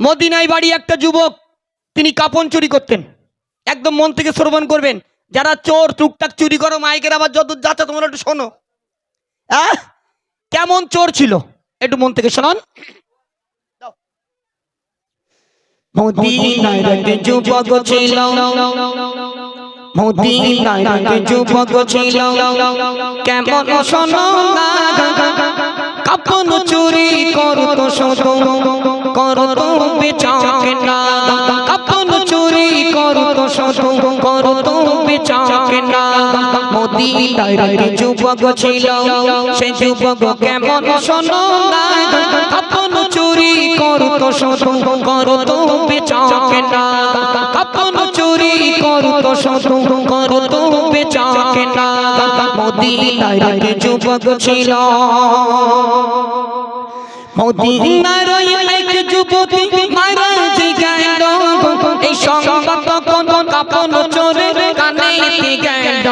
মদিনায় বাড়ি একটা যুবক তিনি কাপন চুরি করতেন। একদম মন থেকে শ্রবণ করবেন যারা চোর টুকটাক চুরি করো মাইকের আবার যত যাচ্ছে তোমরা একটু শোনো। হ্যাঁ কেমন চোর ছিল? একটু মন থেকে শোনান। যুবক ছিল যুবক ছিল কেমন শোনো কাপন চুরি করতো শত। করতো চুরি করতো, শত করতো বেচাক না মদিনায় একটা যুবক ছিল, সে যুবক কেমন শোনো না কাপন চুরি করতো, শত করতো বেচাক না কাপন চুরি করতো, শত করতো বেচাক না মদিনায় একটা যুবক ছিল। মদিনার এক যুবতী মারা গেল। এই সংবাদ তখন কাপন চোরে কানে গেল।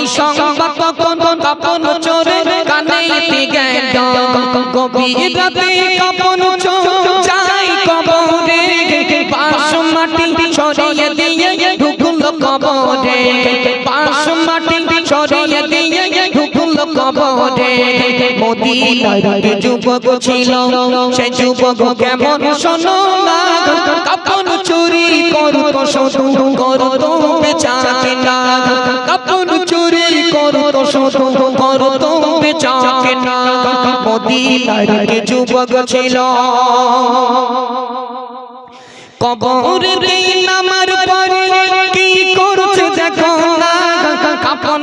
এই সংবাদ তখন কাপন চোরে কানে গেল। গভীর রাতে কাপন চোর যাই কবরে। পাশ মাটি ছড়িয়ে দিয়ে ঢুকুল কবরে। পাশ কবরে মদিনার যুবক ছিল, সে যুবক কেমন শোনো চুরি কাপন চুরি মদিনার যুবক ছিল, কবরে দিন আমার পরে কি করছে দেখো না? কাপন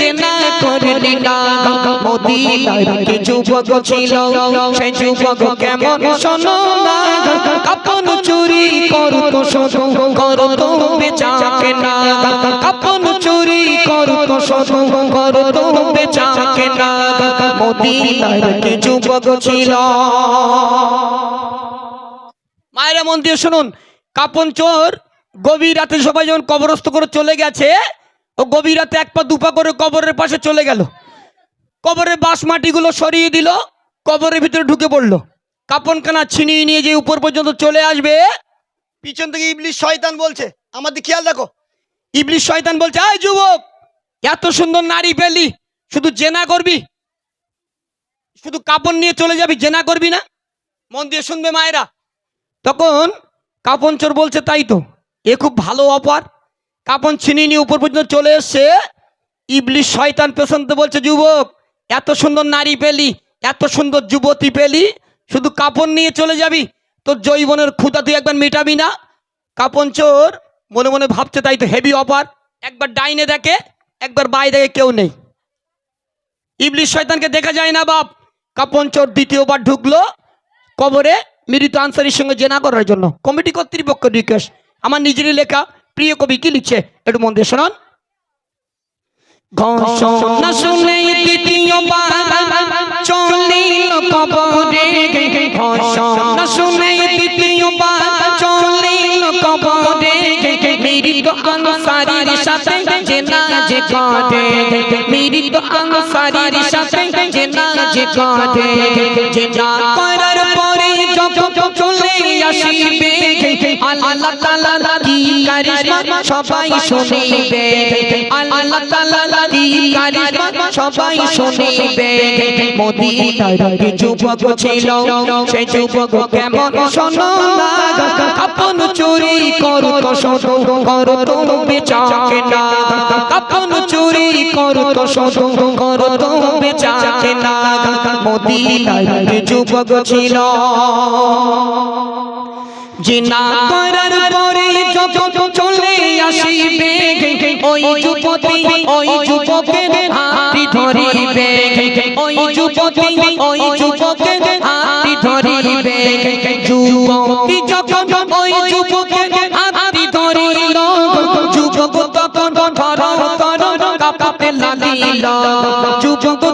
করলি না কে যুবক ছিল? সে যুবক কেমন শোনো না। কাপন চুরি কাপন চুরি কে যুবক ছিল? মায়েরা মন দিয়ে শুনুন, কাপন চোর গভীর রাতে সবাই যখন কবরস্থ করে চলে গেছে ও গভীর রাতে এক পা দুপা করে কবরের পাশে চলে গেল। কবরের বাঁশ মাটিগুলো সরিয়ে দিল, কবরের ভিতরে ঢুকে পড়ল। কাপন কানা ছিনিয়ে নিয়ে যে উপর পর্যন্ত চলে আসবে। পিছন থেকে ইবলিশ শয়তান বলছে, আমাদের খেয়াল রাখো। ইবলিশ শয়তান বলছে আয় যুবক, এত সুন্দর নারী পেলি, শুধু জেনা করবি? শুধু কাপড় নিয়ে চলে যাবি, জেনা করবি না? মন দিয়ে শুনবে মায়েরা। তখন কাপন চোর বলছে, তাই তো, এ খুব ভালো অপার কাপন ছিনিয়ে নিয়ে উপর পর্যন্ত চলে এসছে। ইবলিশ শয়তান পেছনতে বলছে, যুবক, এত সুন্দর নারী পেলি, এত সুন্দর যুবতী পেলি, শুধু কাপড় নিয়ে চলে যাবি? তোর জৈবনের ক্ষুদা তুই একবার মেটাবি না? কাপন চোর মনে মনে ভাবছে, তাই তো হেভি অপার একবার ডাইনে দেখে, একবার বাই দেখে কেউ নেই। ইবলিশ শয়তানকে দেখা যায় না, বাপ। কাপন চোর দ্বিতীয়বার ঢুকলো কবরে, মৃত আনসারির সঙ্গে জেনা করার জন্য। কমিটি কর্তৃপক্ষ রিকোয়েস্ট, আমার নিজেরই লেখা প্রিয় কবি কি লিখছে? একটু মন দিয়ে শোনান। ঘোষণা শুনে দ্বিতীয়বার চলিল কবরে। ঘোষণা শুনে দ্বিতীয়বার চলিল কবরে। মৃত আনসারির সাথে জেনা যে কাটে মৃত আনসারির সাথে জেনা যে কাটে জেনা করার পরে যখন চলে আসিবে, আল্লাহ তাআলা কি কারিশমা সবাই শুনিবে। আল্লাহ তাআলা কি কারিশমা সবাই শুনিবে। মদিনার যুবক ছিল সেই যুবক কেমন শোনো আপন চুরি করত শোনো, করত বেচাকে না। আপন চুরি করত শোনো, করত বেচাকে না। যুবক ছিল জিনা করার পরে যখন চলে আসিবে, ওই যুবতী, ওই যুবকের হাতি ধরিবে। ওই যুবতী, ওই যুবকের হাতি ধরিবে। যুবতী যখন ওই যুবকের হাতি ধরিল, যুবক তখন ধর ধর কাঁপতে লাগিল। যুবক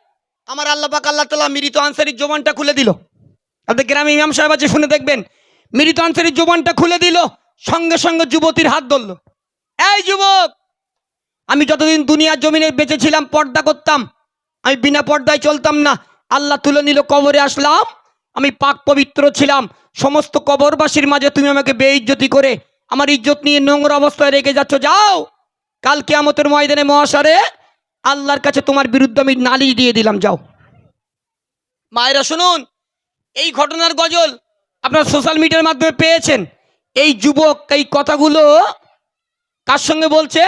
আমার আল্লাহ পাক আল্লাহ তালা মৃত আনসারির জবানটা খুলে দিল। আপনাদের গ্রামে ইমাম সাহেব আছে, শুনে দেখবেন। মৃত আনসারির জবানটা খুলে দিল, সঙ্গে সঙ্গে যুবতীর হাত ধরলো। এই যুবক, আমি যতদিন দুনিয়ার জমিনে বেঁচে ছিলাম, পর্দা করতাম, আমি বিনা পর্দায় চলতাম না। আল্লাহ তুলে নিল কবরে, আসলাম। আমি পাক পবিত্র ছিলাম। সমস্ত কবরবাসীর মাঝে তুমি আমাকে বেইজ্জতি করে, আমার ইজ্জত নিয়ে নোংরা অবস্থায় রেখে যাচ্ছ। যাও, কাল কেয়ামতের ময়দানে মহাসারে আল্লাহর কাছে তোমার বিরুদ্ধে আমি নালিশ দিয়ে দিলাম, যাও। মায়েরা, শুনুন, এই ঘটনার গজল আপনার সোশ্যাল মিডিয়ার মাধ্যমে পেয়েছেন। এই যুবক এই কথাগুলো কার সঙ্গে বলছে?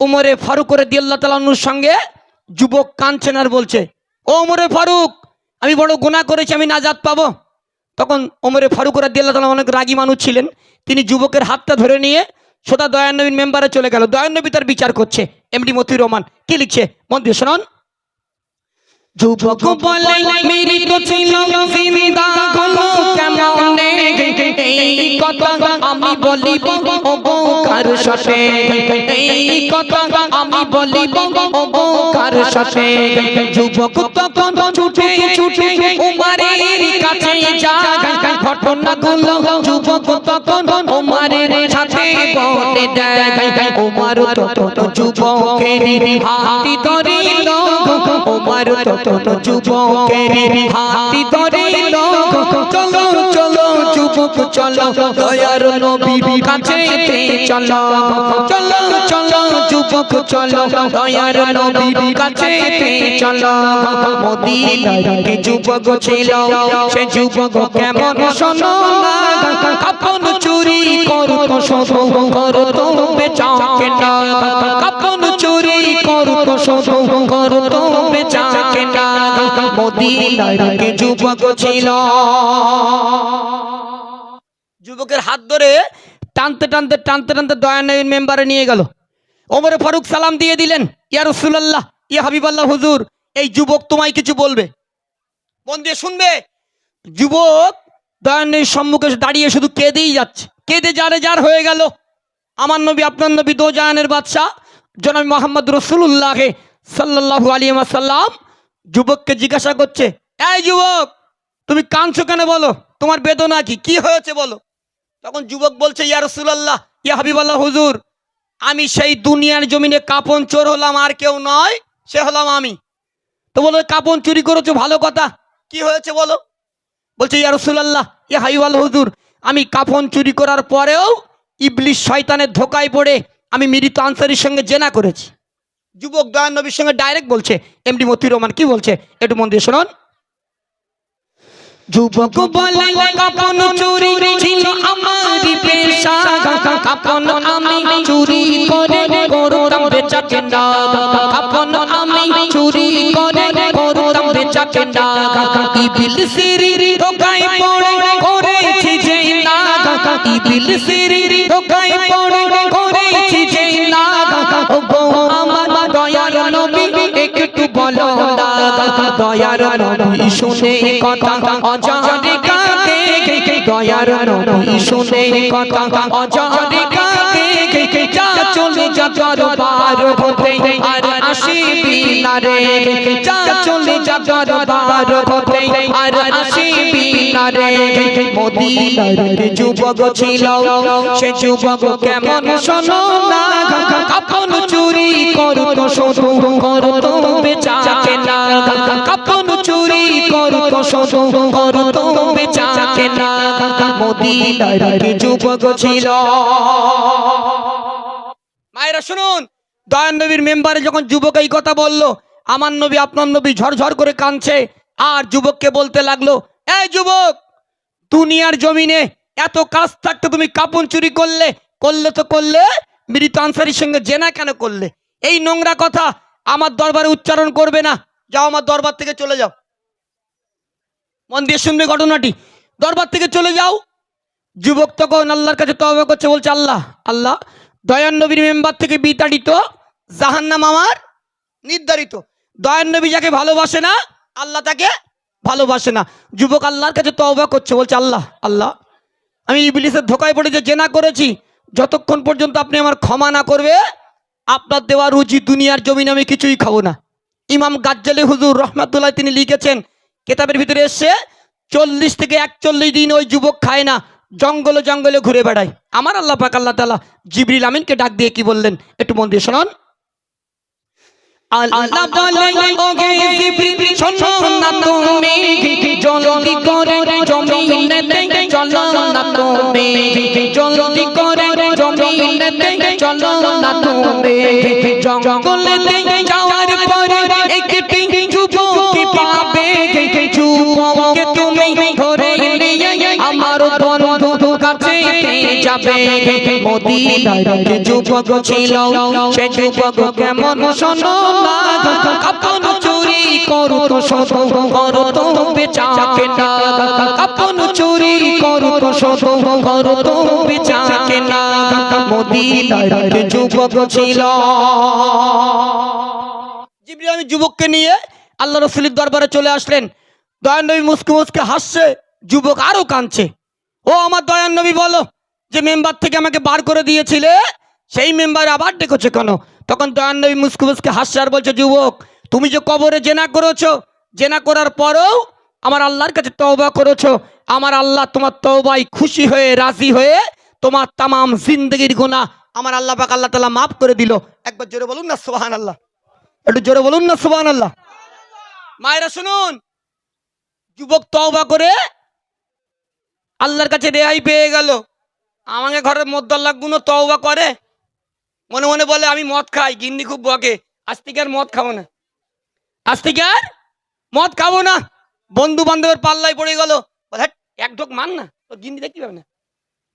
উমরে ফারুক রে দিয়াল্লাহ তালানুর সঙ্গে যুবক কাঁদছেন আর বলছে, ও ওমরে ফারুক, আমি বড় গুণা করেছি, আমি নাজাত পাবো। তখন ওমরে ফারুক রাদিয়াল্লাহু তাআলা অনেক রাগী মানুষ ছিলেন। তিনি যুবকের হাতটা ধরে নিয়ে সোদা দয়ানবীর মেম্বারে চলে গেল। দয়ানবী তার বিচার করছে। এমডি মতি রহমান, কি লিখছে? মন্ত্রী শুনুন। যুবক বলে মেরি তো ছিল, জিন্দা হলো কেমনে এই কথা আমি বলিব ও কার সাথে? এই কথা আমি বলিব ও কার সাথে? যুবক তখন ছুটে ছুটে উমারের কাছে যায়। ঘটনাগুলো যুবক তখন উমারের সাথে বলে দেয়। উমার যুবকের হাতি উমার তত যুবকের হাতি ধরিল চলো চলো যুবক চলো দয়ার নবীর কাছে। চলো। চলো চলো যুবক চলো দয়ার নবীর কাছে চলো। মদিনার কি যুবক ছিল সে যুবক কেমন শোনো না? কাপন চুরি করত শোধ করত বেচাকে না কাপন চুরি করত শোধ করত বেচাকে না মদিনার কি যুবক ছিল যুবকের হাত ধরে টানতে টানতে টানতে টানতে দয়ানবীর মেম্বারে নিয়ে গেল। ওমরে ফারুক সালাম দিয়ে দিলেন, ইয়া রসুলাল্লাহ, ইয়া হাবিবাল্লাহ হুজুর, এই যুবক তোমায় কিছু বলবে? মন দিয়ে শুনবে, যুবক দয়ানবীর সম্মুখে দাঁড়িয়ে শুধু কেঁদেই যাচ্ছে। কেঁদে যারে যার হয়ে গেল। আমার নবী, আপনার নবী দো জাহানের বাদশাহ, জনাবি মোহাম্মদ রসুল্লাহ সাল্লাহু আলী সাল্লাম যুবককে জিজ্ঞাসা করছে, এই যুবক, তুমি কাঁদছো কেন বলো? তোমার বেদনা কি? কি হয়েছে বলো? তখন যুবক বলছে, ইয়া রসুলাল্লাহ, ইয়া হাবিবাল্লাহ, হুজুর, আমি সেই দুনিয়ার জমিনে কাপন চোর হলাম, আর কেউ নয়, সে হলাম আমি। তো বলো, কাপন চুরি করেছ, ভালো কথা। কি হয়েছে বলো? বলছে, ইয়া রসুলাল্লাহ, ইয়া হাবিবাল্লাহ, হুজুর, আমি কাপন চুরি করার পরেও ইবলিশ শয়তানের ধোকায় পড়ে আমি মৃত আনসারির সঙ্গে জেনা করেছি। যুবক দয়ান নবীর সঙ্গে ডাইরেক্ট বলছে, এমডি মতিউর রহমান কি বলছে? একটু মন দিয়ে শুনুন। যুবক বলে কাপন চুরি ছিল আমারই পেশা কাপন আমি চুরি করে করতাম বেচাকে না কাপন আমি চুরি করে করতাম বেচাকে না ইবিল সিরি ধোকায় পড়ে করেছি যে না ইবিল সিরি ধোকায় পড়ে করেছি যে না ও গো আমার দয়ার নবী একটু বলো না দয়ার নবী শুনে কথা অজারে কাকে দয়ার নবী শুনে কথা অজারে কাকে যা চলে যা দরবার হতে, আর আসিবি না রে যা চলে যা দরবার হতে, আর আসিবি না রে মদিনার যুবক ছিল, সে যুবক কেমন শোনো না কাপন চুরি করত, শোধু করত বেচাকে না কাপন চুরি মদিনার যুবক ছিল? মায়েরা শুনুন দয়ান নবীর মেম্বারে যখন যুবক এই কথা বলল, আমার নবী, আপনার নবী ঝরঝর করে কাঁদছে, আর যুবককে বলতে লাগল এই যুবক, দুনিয়ার জমিনে এত কাজ থাকতে তুমি কাপন চুরি করলে করলে তো করলে, মৃত আনসারির সঙ্গে জেনা কেন করলে? এই নোংরা কথা আমার দরবারে উচ্চারণ করবে না। যাও আমার দরবার থেকে চলে যাও। মন দিয়ে শুনবে ঘটনাটি। দরবার থেকে চলে যাও। যুবক তখন আল্লাহর কাছে তবা করছে, বলছে, আল্লাহ আল্লাহ, দয়ান নবীর মেম্বার থেকে বিতাড়িত, জাহান্নাম আমার নির্ধারিত। দয়ান নবী যাকে ভালোবাসে না, আল্লাহ তাকে ভালোবাসে না। যুবক আল্লাহর কাছে তওবা করছে, বলছে, আল্লাহ আল্লাহ, আমি ইবলিসের ধোকায় পড়ে যে জেনা করেছি। যতক্ষণ পর্যন্ত আপনি আমার ক্ষমা না করবে, আপনার দেওয়া রুজি দুনিয়ার জমিন আমি কিছুই খাব না। ইমাম গাজ্জালি হুজুর রহমাতুল্লাহ তিনি লিখেছেন কেতাবের ভিতরে এসছে চল্লিশ থেকে একচল্লিশ দিন ওই যুবক খায় না জঙ্গলে জঙ্গলে ঘুরে বেড়ায়। আমার আল্লাহ পাক আল্লাহ তালা জিবরিল আমিনকে ডাক দিয়ে কি বললেন একটু মন দিয়ে শোনান। আল্লাহ বলে ওগে জিবরিল শোনো না তুমি জলদি করে জমিনেতে চলো না তুমি জলদি করে জমিনেতে চলো না তুমি জঙ্গলেতে যাওয়ার যুবককে নিয়ে আল্লাহ রসুলের দরবারে চলে আসলেন। দয়ান নবী মুসকে মুসকে হাসছে, যুবক আরও কাঁদছে। ও আমার দয়ান নবী বলো, যে মেম্বার থেকে আমাকে বার করে দিয়েছিলে, সেই মেম্বার আবার ডেকেছে কেন? তখন দয়ান নবী মুসকে মুসকে হাসছে আর বলছে, যুবক, তুমি যে কবরে জেনা করেছ, জেনা করার পরেও আমার আল্লাহর কাছে তওবা করেছ, আমার আল্লাহ তোমার তওবাই খুশি হয়ে, রাজি হয়ে তোমার তামাম জিন্দগির গোনা আমার আল্লাহ পাক আল্লাহ তাআলা মাফ করে দিল। একবার জোরে বলুন না, সুবহানাল্লাহ। একটু জোরে বলুন না, সুবহানাল্লাহ। মায়েরা শুনুন, যুবক তওবা করে আল্লাহর কাছে রেহাই পেয়ে গেল। আমাকে ঘরের মদ্দাল্লাহগুলো তওবা করে। মনে মনে বলে, আমি মদ খাই, গিন্নি খুব বকে। আজ থেকে আর মদ খাব না। আজ থেকে আর মদ খাব না। বন্ধু বান্ধবের পাল্লায় পড়ে গেল। এক ঢোক মান না। তোর গিন্নি দেখতে পাবে না।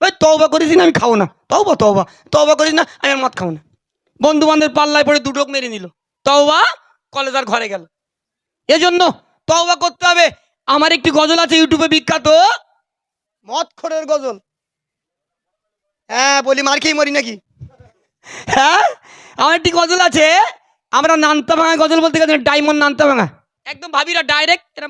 ওই তওবা করেছি না, আমি খাব না। তওবা তওবা তওবা করিস না, আমি আর মদ খাব না। বন্ধু বান্ধবের পাল্লায় পড়ে দু ঢোক মেরে নিল। তওবা কলেজ আর ঘরে গেল। এজন্য তওবা করতে হবে। আমার একটি গজল আছে ইউটিউবে বিখ্যাত। মদ খোরের গজল। হ্যাঁ বলি মার খেয়ে মরি নাকি? হ্যাঁ আমার একটি গজল আছে। আমরা নানতা ভাঙা গজল বলতে গেলে ডায়মন্ড নানতা ভাঙা। একদম ভাবিরা ডাইরেক্ট